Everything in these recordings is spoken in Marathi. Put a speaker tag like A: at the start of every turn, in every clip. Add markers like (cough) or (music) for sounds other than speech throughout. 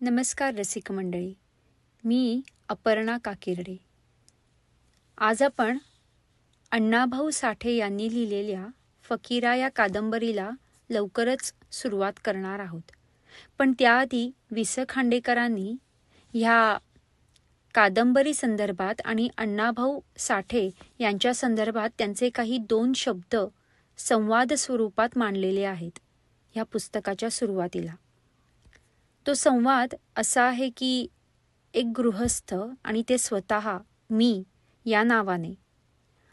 A: नमस्कार रसिक मंडळी. मी अपर्णा काकिर्डे. आज आपण अण्णाभाऊ साठे यांनी लिहिलेल्या फकीरा या कादंबरीला लवकरच सुरुवात करणार आहोत. पण त्याआधी वि स खांडेकरांनी ह्या कादंबरी संदर्भात आणि अण्णाभाऊ साठे यांच्या संदर्भात त्यांचे काही दोन शब्द संवाद स्वरूपात मांडलेले आहेत. ह्या पुस्तकाच्या सुरुवातीला. तो संवाद असा आहे की एक गृहस्थ आणि ते स्वतः मी या नावाने.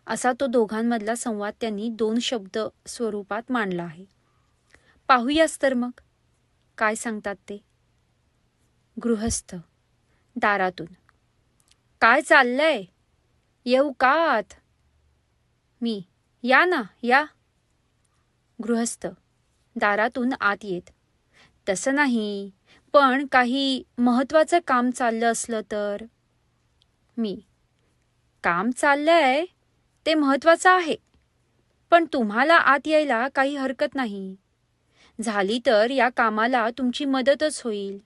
A: असा तो दोघांमधला संवाद त्यांनी दोन शब्द स्वरूपात मांडला आहे. पाहूयास तर मग. काय सांगतात ते? गृहस्थ दारातून. काय चाललंय? येऊ का आत मी या ना या. गृहस्थ दारातून आत येत. तसं नाही. पण काही महत्वाचं काम चाललं असलं तर? मी. काम चाललंय ते महत्वाचं आहे. पण तुम्हाला आत यायला काही हरकत नाही. झाली तर या कामाला तुमची मदतच होईल.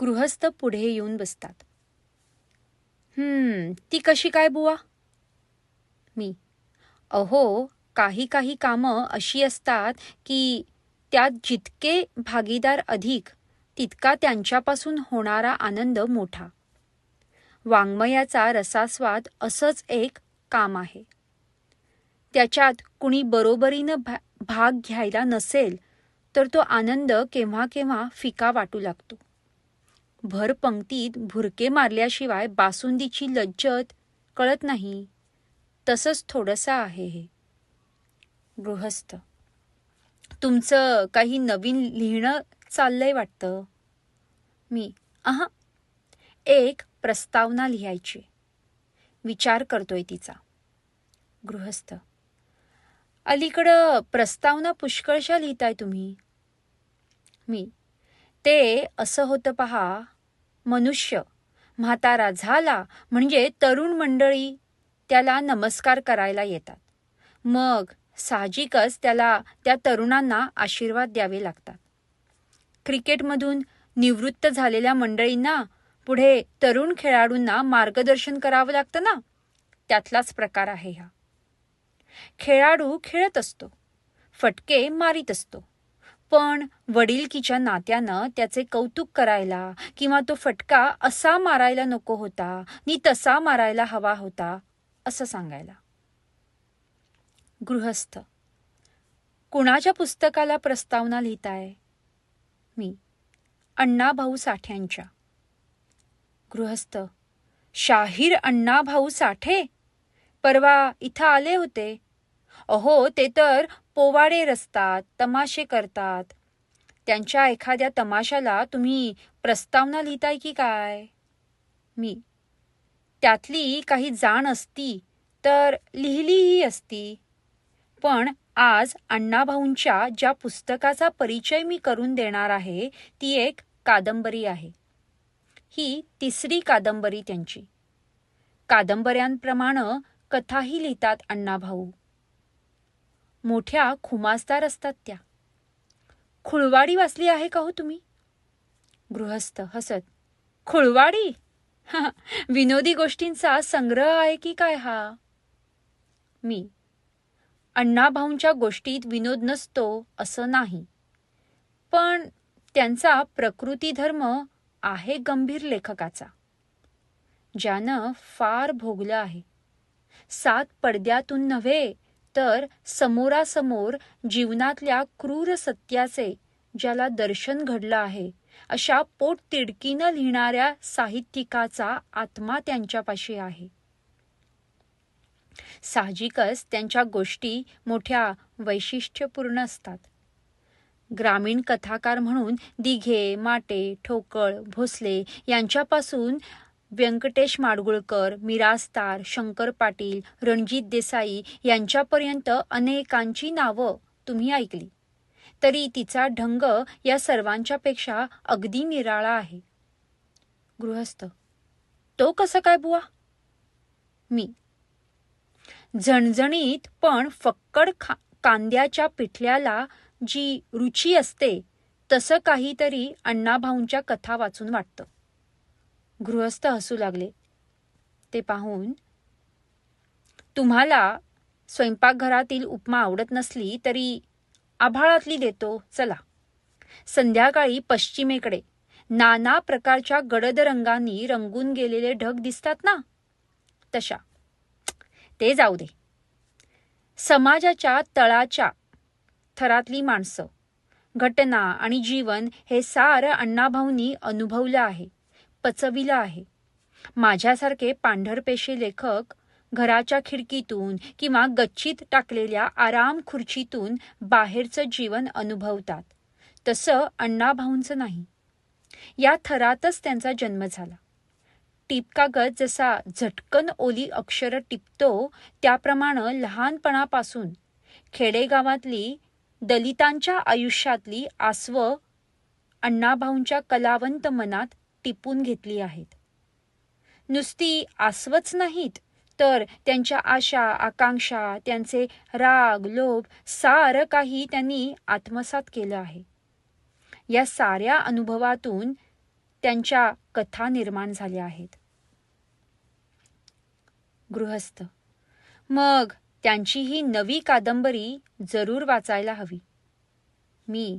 A: गृहस्थ पुढे येऊन बसतात. हम्म ती कशी काय बुवा? मी. अहो काही काही कामं अशी असतात की त्यात जितके भागीदार अधिक तितका त्यांच्यापासून होणारा आनंद मोठा. वाङ्मयाचा रसास्वाद असंच एक काम आहे. त्याच्यात कुणी बरोबरीनं भा भाग घ्यायला नसेल तर तो आनंद केव्हा केव्हा फिका वाटू लागतो. भर पंक्तीत भुरके मारल्याशिवाय बासुंदीची लज्जत कळत नाही. तसंच थोडंसं आहे हे. गृहस्थ तुमचं काही नवीन लिहिणं चाललंय वाटतं? मी अहा एक प्रस्तावना लिहायची. विचार करतोय तिचा. गृहस्थ. अलीकडं प्रस्तावना पुष्कळशा लिहिताय तुम्ही. मी ते असं होतं पहा मनुष्य म्हातारा झाला म्हणजे तरुण मंडळी त्याला नमस्कार करायला येतात. मग साहजिकच त्याला त्या तरुणांना आशीर्वाद द्यावे लागतात. क्रिकेटमधून निवृत्त झालेल्या मंडळींना पुढे तरुण खेळाडूंना मार्गदर्शन करावं लागतं ना? त्यातलाच प्रकार आहे हा. खेळाडू खेळत असतो फटके मारीत असतो. पण वडीलकीच्या नात्यानं त्याचे कौतुक करायला किंवा तो फटका असा मारायला नको होता नी तसा मारायला हवा होता असं सांगायला. गृहस्थ. कुणाच्या पुस्तकाला प्रस्तावना लिहिताय? मी. अण्णाभाऊ साठ्यांच्या गृहस्थ. शाहीर अण्णाभाऊ साठे? परवा इथं आले होते. अहो ते तर पोवाडे रचतात तमाशे करतात. त्यांच्या एखाद्या तमाशाला तुम्ही प्रस्तावना लिहिताय की काय? मी. त्यातली काही जाण असती तर लिहिलीही असती. पण आज अण्णाभाऊंच्या ज्या पुस्तकाचा परिचय मी करून देणार आहे ती एक कादंबरी आहे. ही तिसरी कादंबरी त्यांची. कादंबऱ्यांप्रमाणे कथाही लिहितात अण्णाभाऊ. मोठ्या खुमासदार असतात त्या. खुळवाडी वाचली आहे का हो तुम्ही? गृहस्थ हसत. खुळवाडी? (laughs) विनोदी गोष्टींचा संग्रह आहे की काय हा? मी. अण्णाभाऊंच्या गोष्टीत विनोद नसतो असं नाही. पण त्यांचा प्रकृतीधर्म आहे गंभीर लेखकाचा. ज्यानं फार भोगलं आहे. सात पडद्यातून नव्हे तर समोरासमोर जीवनातल्या क्रूर सत्याचे ज्याला दर्शन घडलं आहे अशा पोट तिडकीनं लिहिणाऱ्या साहित्यिकाचा आत्मा त्यांच्यापाशी आहे. साहजिकच त्यांच्या गोष्टी मोठ्या वैशिष्ट्यपूर्ण असतात. ग्रामीण कथाकार म्हणून दिघे माटे ठोकळ भोसले यांच्यापासून व्यंकटेश माडगुळकर मिरास्तार शंकर पाटील रणजित देसाई यांच्यापर्यंत अनेकांची नावं तुम्ही ऐकली. तरी तिचा ढंग या सर्वांच्यापेक्षा अगदी निराळा आहे. गृहस्थ तो कसं काय बुवा? मी. झणझणीत पण फक्कड खा कांद्याच्या पिठल्याला जी रुची असते तसं काहीतरी अण्णाभाऊंच्या कथा वाचून वाटतं. गृहस्थ हसू लागले. ते पाहून तुम्हाला स्वयंपाकघरातील उपमा आवडत नसली तरी आभाळातली देतो चला. संध्याकाळी पश्चिमेकडे. नाना प्रकारच्या गडद रंगांनी रंगून गेलेले ढग दिसतात ना? तशा. ते जाऊ दे. समाजाच्या तळाच्या थरातली माणसं घटना आणि जीवन हे सारं अण्णाभाऊंनी अनुभवलं आहे पचविलं आहे. माझ्यासारखे पांढरपेशे लेखक घराच्या खिडकीतून किंवा गच्चीत टाकलेल्या आराम खुर्चीतून बाहेरचं जीवन अनुभवतात. तसं अण्णाभाऊंचं नाही. या थरातच त्यांचा जन्म झाला. टिपकागत जसा झटकन ओली अक्षर टिपतो त्याप्रमाणे लहानपणापासून खेडेगावातली दलितांच्या आयुष्यातली आसव अण्णाभाऊंच्या कलावंत मनात टिपून घेतली आहेत. नुसती आसवच नाहीत तर त्यांच्या आशा आकांक्षा त्यांचे राग लोभ सारं काही त्यांनी आत्मसात केलं आहे. या साऱ्या अनुभवातून त्यांच्या कथा निर्माण झाल्या आहेत. गृहस्थ. मग त्यांची ही नवी कादंबरी जरूर वाचायला हवी. मी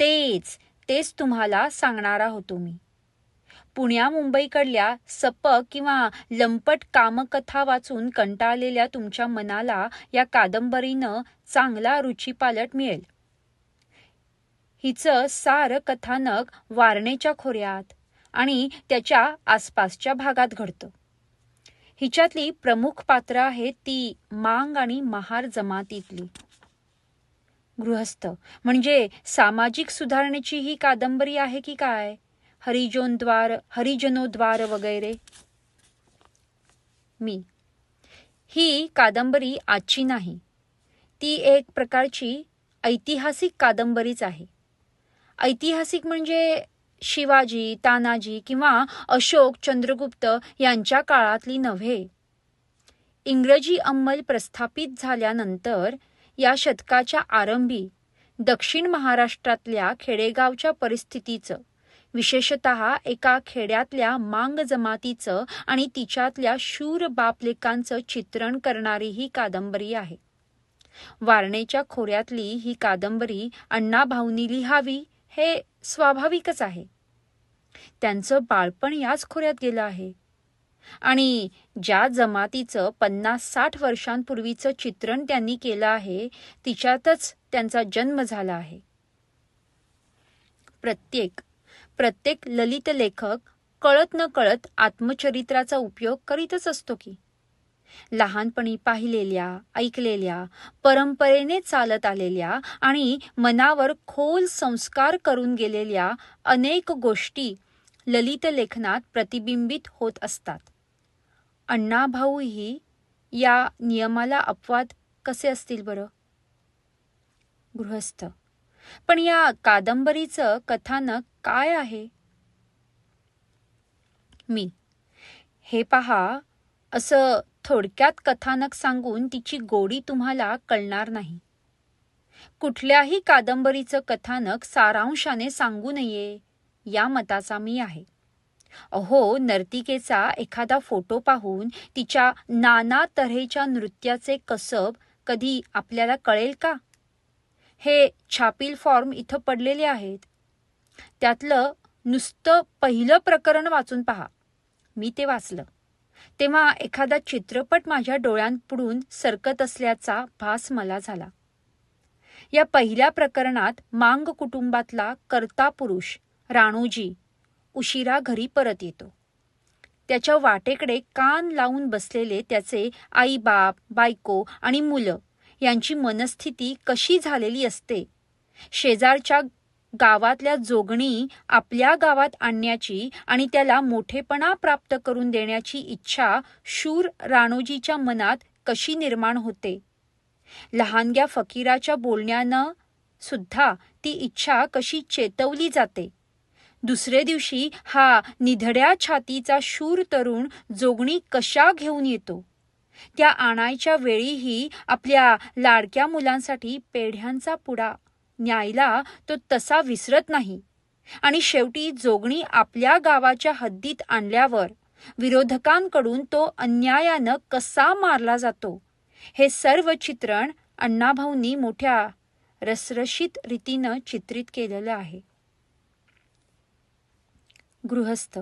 A: तेच तेच तुम्हाला सांगणारा होतो मी. पुण्या मुंबईकडल्या सपक किंवा लंपट कामकथा वाचून कंटाळलेल्या तुमच्या मनाला या कादंबरीनं चांगला रुचीपालट मिळेल. हिचं सार कथानक वारणेच्या खोऱ्यात. आणि त्याच्या आसपासच्या भागात घडतं. हिच्यातली प्रमुख पात्र आहेत ती मांग आणि महार जमातीतली. गृहस्थ. म्हणजे सामाजिक सुधारणेची ही कादंबरी आहे की काय? हरिजोनद्वार हरिजनोद्वार वगैरे? मी. ही कादंबरी आजची नाही. ती एक प्रकारची ऐतिहासिक कादंबरीच आहे. ऐतिहासिक म्हणजे शिवाजी तानाजी किंवा अशोक चंद्रगुप्त यांच्या काळातली नव्हे. इंग्रजी अंमल प्रस्थापित झाल्यानंतर या शतकाच्या आरंभी दक्षिण महाराष्ट्रातल्या खेडेगावच्या परिस्थितीचं विशेषत एका खेड्यातल्या मांग जमातीचं आणि तिच्यातल्या शूर बापलेकांचं चित्रण करणारी ही कादंबरी आहे. वारणेच्या खोऱ्यातली ही कादंबरी अण्णाभाऊंनी लिहावी हे स्वाभाविकच आहे. त्यांचं बाळपण याच खोऱ्यात गेलं आहे. आणि ज्या जमातीचं पन्नास साठ वर्षांपूर्वीचं चित्रण त्यांनी केलं आहे तिच्यातच त्यांचा जन्म झाला आहे. प्रत्येक प्रत्येक ललित लेखक कळत न कळत आत्मचरित्राचा उपयोग करीतच असतो की. लहानपणी पाहिलेल्या ऐकलेल्या परंपरेने चालत आलेल्या आणि मनावर खोल संस्कार करून गेलेल्या अनेक गोष्टी ललित लेखनात प्रतिबिंबित होत असतात. अण्णाभाऊही या नियमाला अपवाद कसे असतील बरं? गृहस्थ. पण या कादंबरीचं कथानक काय आहे? मी. हे पहा असं थोडक्यात कथानक सांगून तिची गोडी तुम्हाला कळणार नाही. कुठल्याही कादंबरीचं कथानक सारांशाने सांगू नये या मताचा मी आहे. अहो नर्तिकेचा एखादा फोटो पाहून तिच्या नाना तऱ्हेच्या नृत्याचे कसब कधी आपल्याला कळेल का? हे छापील फॉर्म इथं पडलेले आहेत. त्यातलं नुसतं पहिलं प्रकरण वाचून पहा. मी ते वाचलं. तेव्हा एखादा चित्रपट माझ्या डोळ्यांपुढून सरकत असल्याचा भास मला झाला. या पहिल्या प्रकरणात मांग कुटुंबातला कर्ता पुरुष राणूजी उशिरा घरी परत येतो. त्याच्या वाटेकडे कान लावून बसलेले त्याचे आई बाप बायको आणि मुलं यांची मनस्थिती कशी झालेली असते? शेजारच्या गावातल्या जोगणी आपल्या गावात आणण्याची आणि त्याला मोठेपणा प्राप्त करून देण्याची इच्छा शूर राणोजीच्या मनात कशी निर्माण होते? लहानग्या फकीराच्या बोलण्यानं सुद्धा ती इच्छा कशी चेतवली जाते? दुसरे दिवशी हा निधड्या छातीचा शूर तरुण जोगणी कशा घेऊन येतो? त्या आणायच्या वेळीही आपल्या लाडक्या मुलांसाठी पेढ्यांचा पुडा न्यायला तो तसा विसरत नाही. आणि शेवटी जोगणी आपल्या गावाच्या हद्दीत आणल्यावर विरोधकांकडून तो अन्यायानं कसा मारला जातो? हे सर्व चित्रण अण्णाभाऊंनी मोठ्या रसरशीत रीतीनं चित्रित केलेलं आहे. गृहस्थ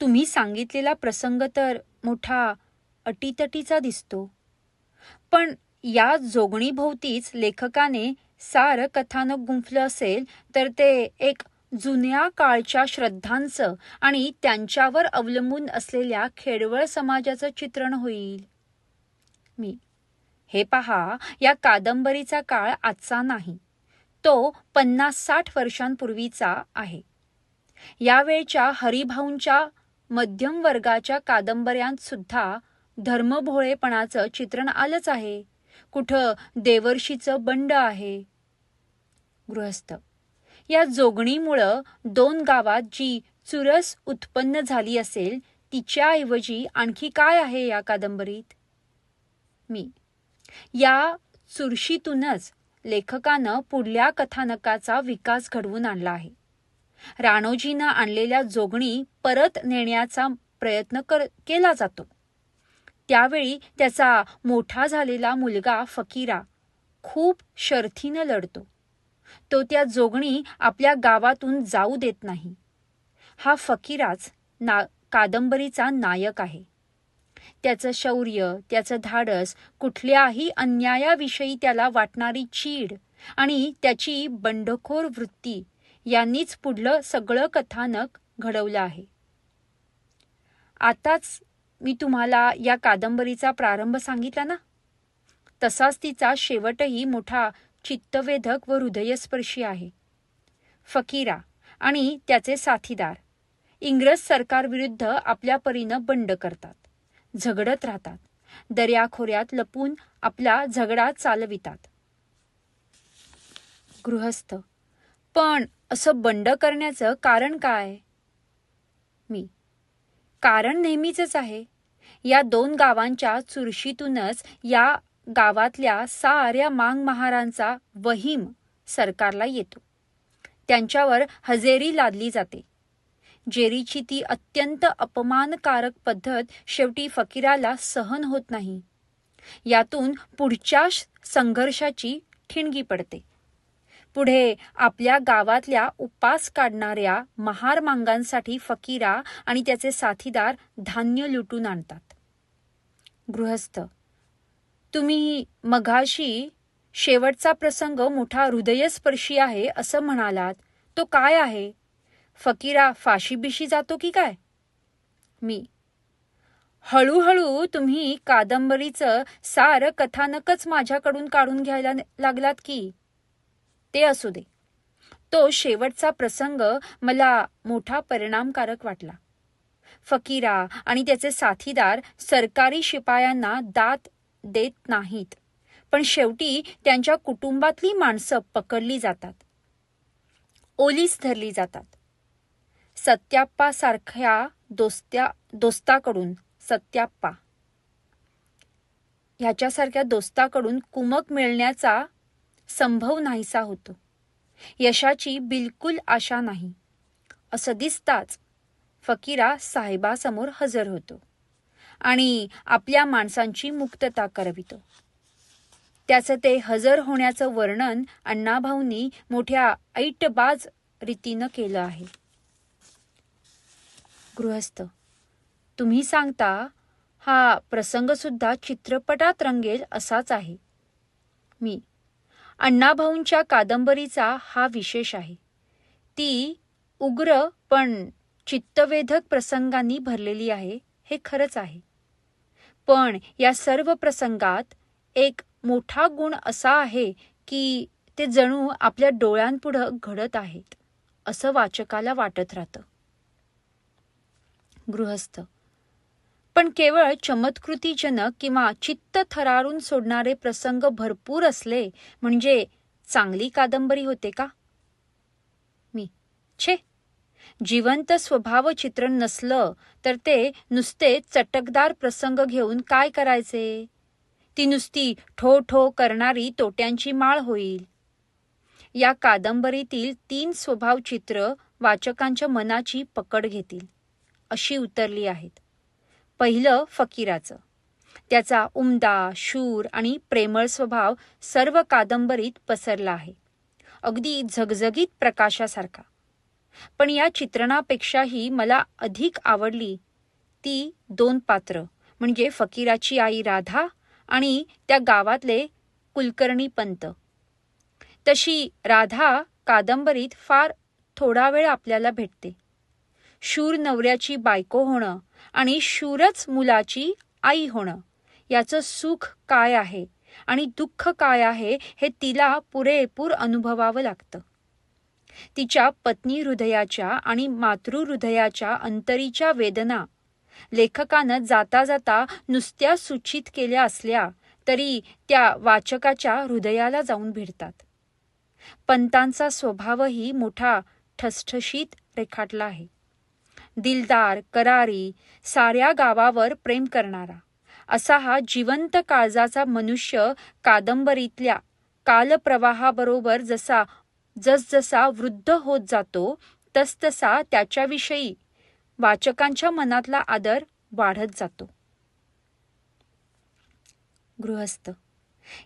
A: तुम्ही सांगितलेला प्रसंग तर मोठा अटीतटीचा दिसतो. पण या जोगणीभोवतीच लेखकाने सारं कथानक गुंफलं असेल तर ते एक जुन्या काळच्या श्रद्धांचं आणि त्यांच्यावर अवलंबून असलेल्या खेडवळ समाजाचं चित्रण होईल. मी. हे पहा या कादंबरीचा काळ आजचा नाही. तो पन्नास साठ वर्षांपूर्वीचा आहे. यावेळच्या हरिभाऊंच्या मध्यम वर्गाच्या कादंबऱ्यांत सुद्धा धर्मभोळेपणाचं चित्रण आलंच आहे. कुठं देवर्षीचं बंड आहे. गृहस्थ. या जोगणीमुळं दोन गावात जी चुरस उत्पन्न झाली असेल तिच्याऐवजी आणखी काय आहे या कादंबरीत? मी. या चुरशीतूनच लेखकानं पुढल्या कथानकाचा विकास घडवून आणला आहे. राणोजीनं आणलेल्या जोगणी परत नेण्याचा प्रयत्न कर केला जातो. त्यावेळी त्याचा मोठा झालेला मुलगा फकीरा खूप शर्थीनं लढतो. तो त्या जोगणी आपल्या गावातून जाऊ देत नाही. हा फकीराच ना कादंबरीचा नायक आहे. त्याचं शौर्य त्याचं धाडस कुठल्याही अन्यायाविषयी त्याला वाटणारी चीड आणि त्याची बंडखोर वृत्ती यांनीच पुढलं सगळं कथानक घडवलं आहे. आताच मी तुम्हाला या कादंबरीचा प्रारंभ सांगितला ना? तसाच तिचा शेवटही मोठा चित्तवेधक व हृदयस्पर्शी आहे. फकीरा आणि त्याचे साथीदार. इंग्रज सरकारविरुद्ध आपल्या परीनं बंड करतात. झगडत राहतात. दर्याखोऱ्यात लपून आपला झगडा चालवितात. गृहस्थ. पण असं बंड करण्याचं कारण काय? मी. कारण नेहमीच आहे. या दोन गावांच्या चुरशीतूनच या गावातल्या साऱ्या मांग महारांचा वहीम सरकारला येतो. त्यांच्यावर हजेरी लादली जाते. जेरीची ती अत्यंत अपमानकारक पद्धत शेवटी फकीराला सहन होत नाही. यातून पुढच्या संघर्षाची ठिणगी पडते. पुढे आपल्या गावातल्या उपास काढणाऱ्या महार मांगांसाठी फकीरा आणि त्याचे साथीदार धान्य लुटून आणतात. गृहस्थ तुम्ही मघाशी शेवटचा प्रसंग मोठा हृदयस्पर्शी आहे असं म्हणालात तो काय आहे? फकीरा फाशीबिशी जातो की काय? मी. हळूहळू तुम्ही कादंबरीचं सार कथानकच माझ्याकडून काढून घ्यायला लागलात की? ते असू दे. तो शेवटचा प्रसंग मला मोठा परिणामकारक वाटला. फकीरा आणि त्याचे साथीदार सरकारी शिपायांना दात देत नाहीत. पण शेवटी त्यांच्या कुटुंबातली माणसं पकडली जातात. ओलीस धरली जातात. सत्याप्पासारख्या दोस्त्या दोस्ताकडून सत्याप्पा. ह्याच्यासारख्या दोस्ताकडून कुमक मिळण्याचा संभव नाहीसा होतो. यशाची बिलकुल आशा नाही. असं दिसताच फकीरा साहेबासमोर हजर होतो. आणि आपल्या माणसांची मुक्तता करवितो. त्याचं ते हजर होण्याचं वर्णन अण्णाभाऊंनी मोठ्या ऐटबाज रीतीनं केलं आहे. गृहस्थ तुम्ही सांगता हा प्रसंगसुद्धा चित्रपटात रंगेल असाच आहे. मी अण्णाभाऊंच्या कादंबरीचा हा विशेष आहे. ती उग्र पण चित्तवेधक प्रसंगांनी भरलेली आहे. हे खरंच आहे. पण या सर्व प्रसंगात एक मोठा गुण असा आहे की ते जणू आपल्या डोळ्यांपुढं घडत आहेत असं वाचकाला वाटत राहतं. गृहस्थ. पण केवळ चमत्कृतीजनक किंवा चित्त थरारून सोडणारे प्रसंग भरपूर असले म्हणजे चांगली कादंबरी होते का? मी. छे. जिवंत स्वभाव चित्रण नसलं तर ते नुसते चटकदार प्रसंग घेऊन काय करायचे? ती नुसती ठो ठो करणारी तोट्यांची माळ होईल. या कादंबरीतील तीन स्वभावचित्र वाचकांच्या मनाची पकड घेतील अशी उतरली आहेत. पहिलं फकीराचं. त्याचा उमदा शूर आणि प्रेमळ स्वभाव सर्व कादंबरीत पसरला आहे. अगदी झगझगीत प्रकाशासारखा. पण या चित्रणापेक्षाही मला अधिक आवडली ती दोन पात्र म्हणजे फकीराची आई राधा आणि त्या गावातले कुलकर्णी पंत. तशी राधा कादंबरीत फार थोडा वेळ आपल्याला भेटते. शूर नवऱ्याची बायको होणं आणि शूरच मुलाची आई होणं याचं सुख काय आहे आणि दुःख काय आहे हे तिला पुरेपूर अनुभवावं लागतं. तिच्या पत्नी हृदयाच्या आणि मातृ हृदयाच्या अंतरीच्या वेदना. लेखकानं जाता जाता नुसत्या सूचित केल्या असल्या तरी त्या वाचकाच्या हृदयाला जाऊन भिडतात. पंतांचा स्वभावही मोठा ठसठशीत रेखाटला आहे. दिलदार करारी साऱ्या गावावर प्रेम करणारा असा हा जिवंत काळजाचा मनुष्य कादंबरीतल्या कालप्रवाहाबरोबर जसा जसजसा वृद्ध होत जातो तसतसा त्याच्याविषयी वाचकांच्या मनातला आदर वाढत जातो. गृहस्थ.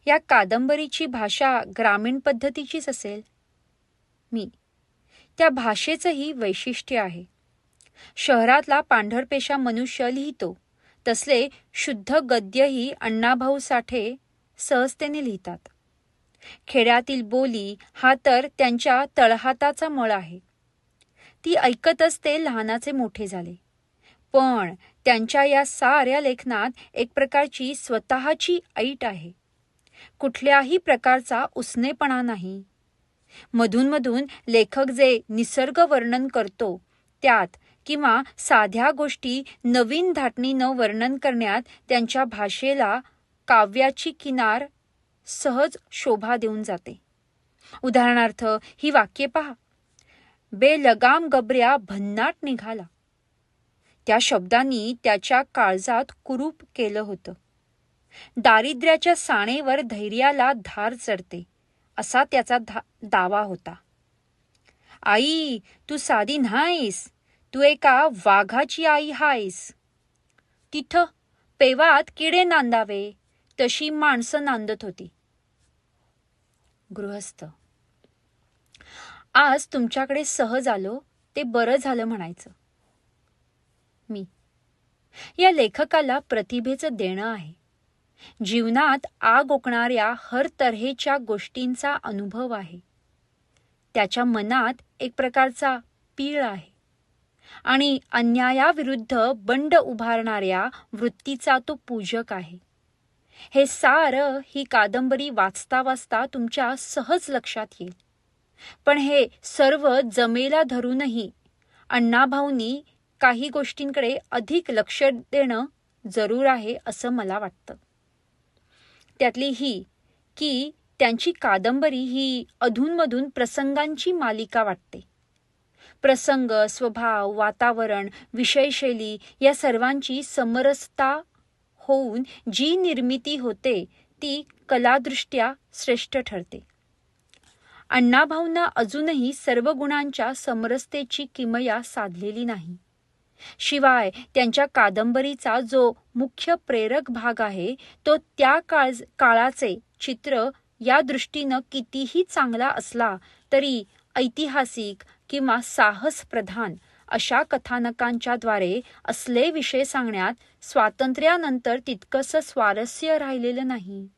A: या कादंबरीची भाषा ग्रामीण पद्धतीचीच असेल? मी. त्या भाषेचंही वैशिष्ट्य आहे. शहरातला पांढरपेशा मनुष्य लिहितो. तसले शुद्ध गद्यही अण्णाभाऊ साठे सहजतेने लिहितात. खेड्यातील बोली हा तर त्यांच्या तळहाताचा मळ आहे. ती ऐकतच ते लहानाचे मोठे झाले. पण त्यांच्या या साऱ्या लेखनात एक प्रकारची स्वतःची ऐट आहे. कुठल्याही प्रकारचा उसनेपणा नाही. मधूनमधून लेखक जे निसर्ग वर्णन करतो त्यात किंवा साध्या गोष्टी नवीन धाटणीनं वर्णन करण्यात त्यांच्या भाषेला काव्याची किनार सहज शोभा देऊन जाते. उदाहरणार्थ ही वाक्ये पहा. बेलगाम गबऱ्या भन्नाट निघाला. त्या शब्दांनी त्याच्या काळजात कुरूप केलं होतं. दारिद्र्याच्या साणेवर धैर्याला धार चढते असा त्याचा धा दावा होता. आई तू साधी नाहीस तू एका वाघाची आई हायस. तिथं पेवात किडे नांदावे तशी माणसं नांदत होती. गृहस्थ. आज तुमच्याकडे सहज आलो ते बरं झालं म्हणायचं. मी. या लेखकाला प्रतिभेचं देणं आहे. जीवनात आग ओकणाऱ्या हर तऱ्हेच्या गोष्टींचा अनुभव आहे. त्याच्या मनात एक प्रकारचा पीळ आहे. आणि अन्यायाविरुद्ध बंड उभारणाऱ्या वृत्तीचा तो पूजक आहे. हे सार ही कादंबरी वाचता वाचता तुमच्या सहज लक्षात येईल. पण हे सर्व जमेला धरूनही अण्णाभाऊंनी काही गोष्टींकडे अधिक लक्ष देणं जरूर आहे असं मला वाटतं. त्यातली ही की त्यांची कादंबरी ही अधूनमधून प्रसंगांची मालिका वाटते. प्रसंग स्वभाव वातावरण विषयशैली या सर्वांची समरसता होऊन जी निर्मिती होते ती कलादृष्ट्या श्रेष्ठ ठरते. अण्णाभाऊंना अजूनही सर्व गुणांच्या समरसतेची किमया साधलेली नाही. शिवाय त्यांच्या कादंबरीचा जो मुख्य प्रेरक भाग आहे तो त्या काळ काळाचे चित्र या दृष्टीनं कितीही चांगला असला तरी ऐतिहासिक किंवा साहस प्रधान अशा कथानकांच्याद्वारे असले विषय सांगण्यात स्वातंत्र्यानंतर तितकंसं स्वारस्य राहिलेलं नाही.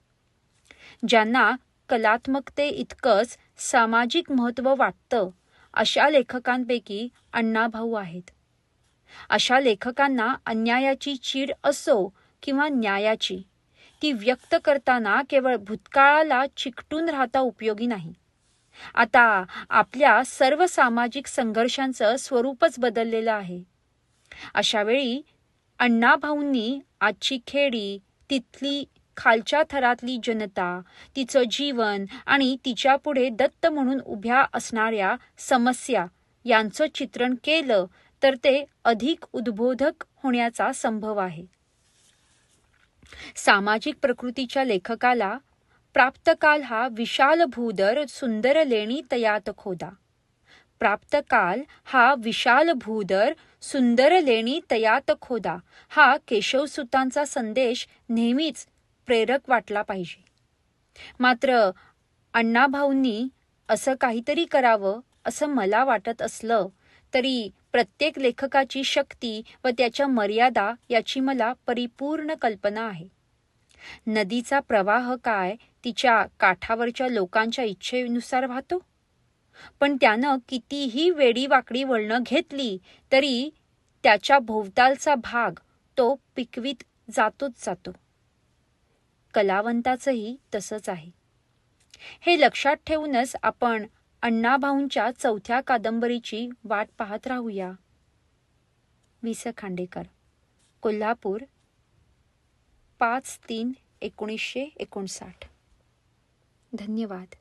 A: ज्यांना कलात्मकते इतकंच सामाजिक महत्त्व वाटतं अशा लेखकांपैकी अण्णाभाऊ आहेत. अशा लेखकांना अन्यायाची चीड असो किंवा न्यायाची ती व्यक्त करताना केवळ भूतकाळाला चिकटून राहता उपयोगी नाही. आता आपल्या सर्व सामाजिक संघर्षांचं स्वरूपच बदललेलं आहे. अशा वेळी अण्णाभाऊंनी आजची खेडी तिथली खालच्या थरातली जनता तिचं जीवन आणि तिच्यापुढे दत्त म्हणून उभ्या असणाऱ्या समस्या यांचं चित्रण केलं तर ते अधिक उद्बोधक होण्याचा संभव आहे. सामाजिक प्रकृतीच्या लेखकाला प्राप्तकाल हा विशाल भूदर सुंदर लेणी तयात खोदा. प्राप्तकाल हा विशाल भूदर सुंदर लेणी तयात खोदा. हा केशवसुतांचा संदेश नेहमीच प्रेरक वाटला पाहिजे. मात्र अण्णाभाऊंनी असं काहीतरी करावं असं मला वाटत असलं तरी प्रत्येक लेखकाची शक्ती व त्याच्या मर्यादा याची मला परिपूर्ण कल्पना आहे. नदीचा प्रवाह काय तिच्या काठावरच्या लोकांच्या इच्छेनुसार वाहतो? पण त्यानं कितीही वेडी वाकडी वळणं घेतली तरी त्याच्या भोवतालचा भाग तो पिकवीत जातोच जातो. कलावंताचंही तसंच आहे. हे लक्षात ठेवूनच आपण अण्णाभाऊंच्या चौथ्या कादंबरीची वाट पाहत राहूया. वि स खांडेकर कोल्हापूर पाच तीन एकोणीसशे एकोणसाठ. धन्यवाद.